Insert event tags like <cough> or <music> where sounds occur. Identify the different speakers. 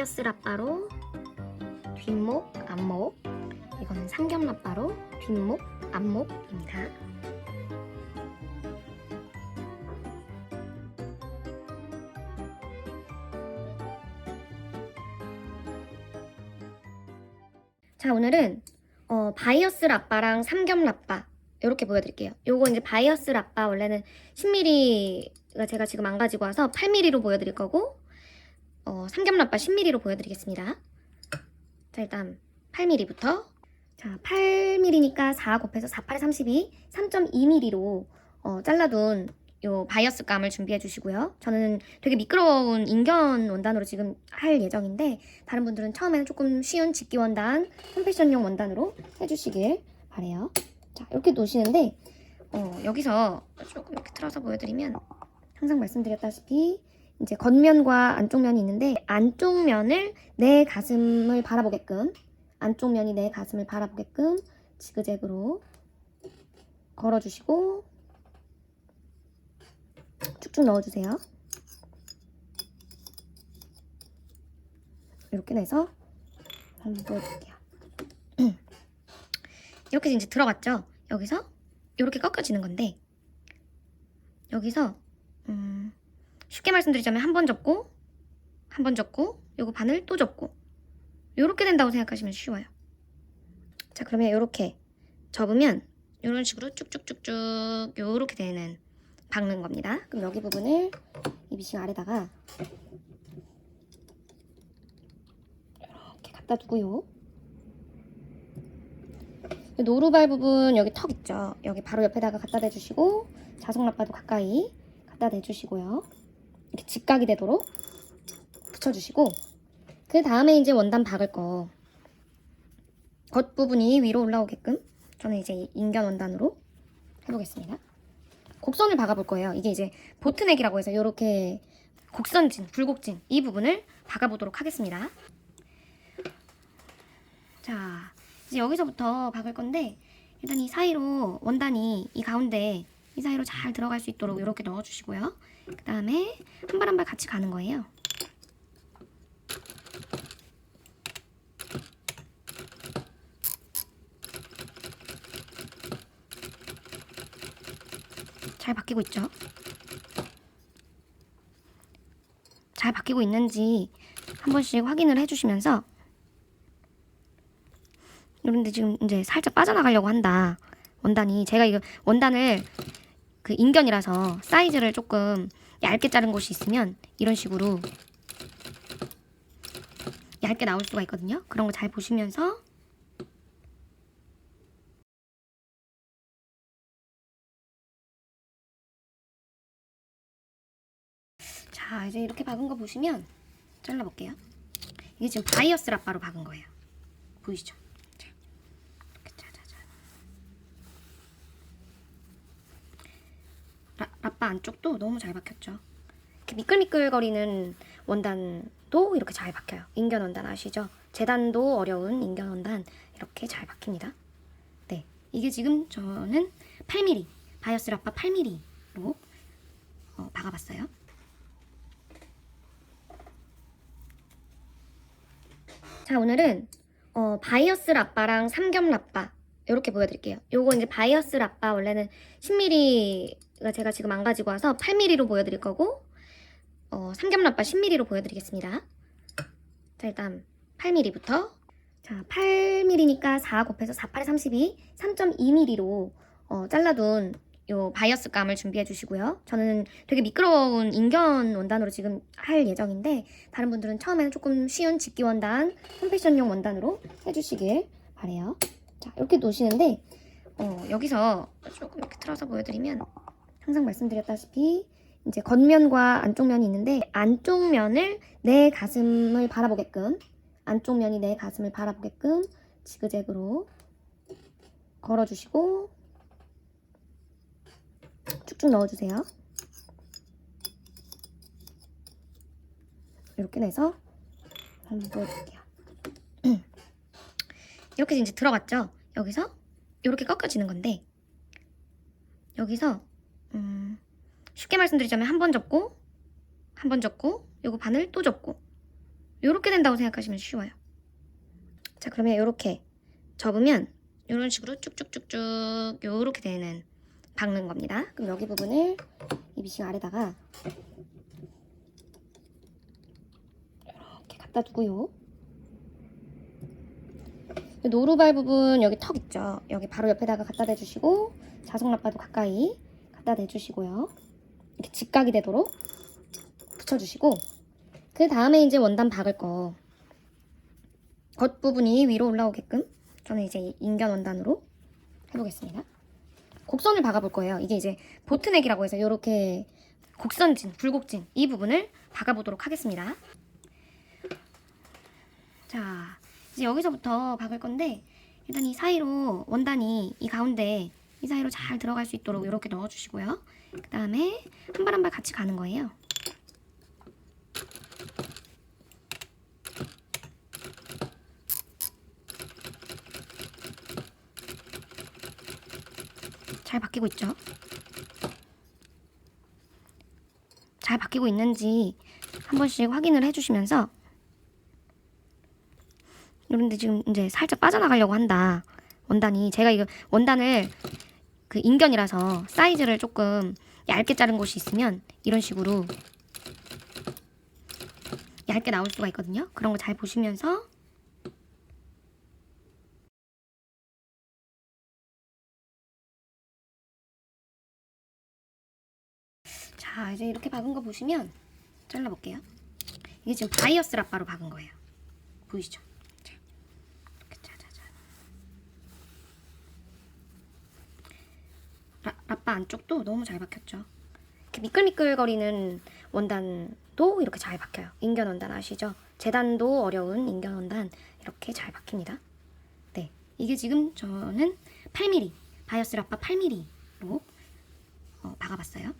Speaker 1: 바이어스 라빠로 뒷목, 앞목 이거는 삼겹 라빠로 뒷목, 앞목입니다. 자 오늘은 어, 바이어스 라빠랑 삼겹 라빠 이렇게 보여드릴게요. 요거 이제 바이어스 라빠 원래는 10mm가 제가 지금 안 가지고 와서 8mm로 보여드릴 거고 어, 삼겹 라빠 10mm로 보여드리겠습니다. 자 일단 8mm부터 자 8mm니까 4 곱해서 4, 8, 32 3.2mm로 어, 잘라둔 요 바이어스 감을 준비해 주시고요. 저는 되게 미끄러운 인견 원단으로 지금 할 예정인데 다른 분들은 처음에는 조금 쉬운 직기 원단, 홈패션용 원단으로 해주시길 바래요. 자 이렇게 놓으시는데 어, 여기서 조금 이렇게 틀어서 보여드리면 항상 말씀드렸다시피 이제 겉면과 안쪽 면이 있는데 안쪽 면을 내 가슴을 바라보게끔 안쪽 면이 내 가슴을 바라보게끔 지그재그로 걸어주시고 쭉쭉 넣어주세요. 이렇게 내서 한번 보여드릴게요. <clears throat> 이렇게 이제 들어갔죠? 여기서 이렇게 꺾여지는 건데 여기서 음, 쉽게 말씀드리자면 한 번 접고 한 번 접고 요거 바늘 또 접고 요렇게 된다고 생각하시면 쉬워요. 자 그러면 요렇게 접으면 요런 식으로 쭉쭉쭉쭉 요렇게 되는 박는 겁니다. 그럼 여기 부분을 이 미싱 아래다가 이렇게 갖다 두고요. 이 노루발 부분 여기 턱 있죠. 여기 바로 옆에다가 갖다 대주시고 자석 라빠도 가까이 갖다 대주시고요. 이렇게 직각이 되도록 붙여주시고 그 다음에 이제 원단 박을 거 겉부분이 위로 올라오게끔 저는 이제 인견 원단으로 해보겠습니다. 곡선을 박아볼 거예요. 이게 이제 보트넥이라고 해서 이렇게 곡선진, 굴곡진 이 부분을 박아보도록 하겠습니다. 자, 이제 여기서부터 박을 건데 일단 이 사이로 원단이 이 가운데 이 사이로 잘 들어갈 수 있도록 이렇게 넣어주시고요. 그 다음에 한 발 한 발 같이 가는 거예요. 잘 바뀌고 있죠? 잘 바뀌고 있는지 한 번씩 확인을 해주시면서 그런데 지금 이제 살짝 빠져나가려고 한다. 원단이 제가 이거 원단을 그 인견이라서 사이즈를 조금 얇게 자른 곳이 있으면 이런 식으로 얇게 나올 수가 있거든요. 그런 거 잘 보시면서 자 이제 이렇게 박은 거 보시면 잘라볼게요. 이게 지금 바이어스 라빠로 박은 거예요. 보이시죠? 자, 이렇게 짜자자. 라, 라빠 안쪽도 너무 잘 박혔죠. 이렇게 미끌미끌거리는 원단도 이렇게 잘 박혀요. 인견 원단 아시죠? 재단도 어려운 인견 원단 이렇게 잘 박힙니다. 네, 이게 지금 저는 8mm 바이어스 라빠 8mm로 어, 박아봤어요. 자 오늘은 어, 바이어스 라빠랑 삼겹 라빠 이렇게 보여드릴게요. 요거 이제 바이어스 라빠 원래는 10mm가 제가 지금 안 가지고 와서 8mm로 보여드릴 거고 어, 삼겹 라빠 10mm로 보여드리겠습니다. 자 일단 8mm부터 자 8mm니까 4 곱해서 4, 8, 32 3.2mm로 어, 잘라둔 요 바이어스 감을 준비해 주시고요. 저는 되게 미끄러운 인견 원단으로 지금 할 예정인데 다른 분들은 처음에는 조금 쉬운 직기 원단, 홈패션용 원단으로 해주시길 바래요. 자 이렇게 놓으시는데 어, 여기서 조금 이렇게 틀어서 보여드리면 항상 말씀드렸다시피 이제 겉면과 안쪽 면이 있는데 안쪽 면을 내 가슴을 바라보게끔 안쪽 면이 내 가슴을 바라보게끔 지그재그로 걸어주시고 쭉쭉 넣어주세요. 이렇게 내서 한번 보여드릴게요. <clears throat> 이렇게 이제 들어갔죠? 여기서 이렇게 꺾여지는 건데 여기서 음, 쉽게 말씀드리자면 한 번 접고 한 번 접고 요거 바늘 또 접고 요렇게 된다고 생각하시면 쉬워요. 자, 그러면 요렇게 접으면 이런 식으로 쭉쭉쭉쭉 요렇게 되는 박는 겁니다. 그럼 여기 부분을 이 미싱 아래다가 이렇게 갖다 두고요. 노루발 부분 여기 턱 있죠? 여기 바로 옆에다가 갖다 대주시고 자석 라빠도 가까이 갖다 대주시고요. 이렇게 직각이 되도록 붙여주시고 그 다음에 이제 원단 박을 거 겉부분이 위로 올라오게끔 저는 이제 인견 원단으로 해보겠습니다. 곡선을 박아볼 거예요. 이게 이제 보트넥이라고 해서 이렇게 곡선진, 불곡진 이 부분을 박아보도록 하겠습니다. 자, 이제 여기서부터 박을 건데 일단 이 사이로 원단이 이 가운데 이 사이로 잘 들어갈 수 있도록 이렇게 넣어주시고요. 그 다음에 한 발 한 발 같이 가는 거예요. 잘 바뀌고 있죠? 잘 바뀌고 있는지 한 번씩 확인을 해주시면서 그런데 지금 이제 살짝 빠져나가려고 한다. 원단이 제가 이거 원단을 그 인견이라서 사이즈를 조금 얇게 자른 곳이 있으면 이런 식으로 얇게 나올 수가 있거든요. 그런 거 잘 보시면서 자 이제 이렇게 박은 거 보시면 잘라볼게요. 이게 지금 바이어스 라빠로 박은 거예요. 보이시죠? 자, 이렇게 짜자자. 라, 라빠 안쪽도 너무 잘 박혔죠. 이렇게 미끌미끌거리는 원단도 이렇게 잘 박혀요. 인견 원단 아시죠? 재단도 어려운 인견 원단 이렇게 잘 박힙니다. 네, 이게 지금 저는 8mm 바이어스 라빠 8mm로 어, 박아봤어요.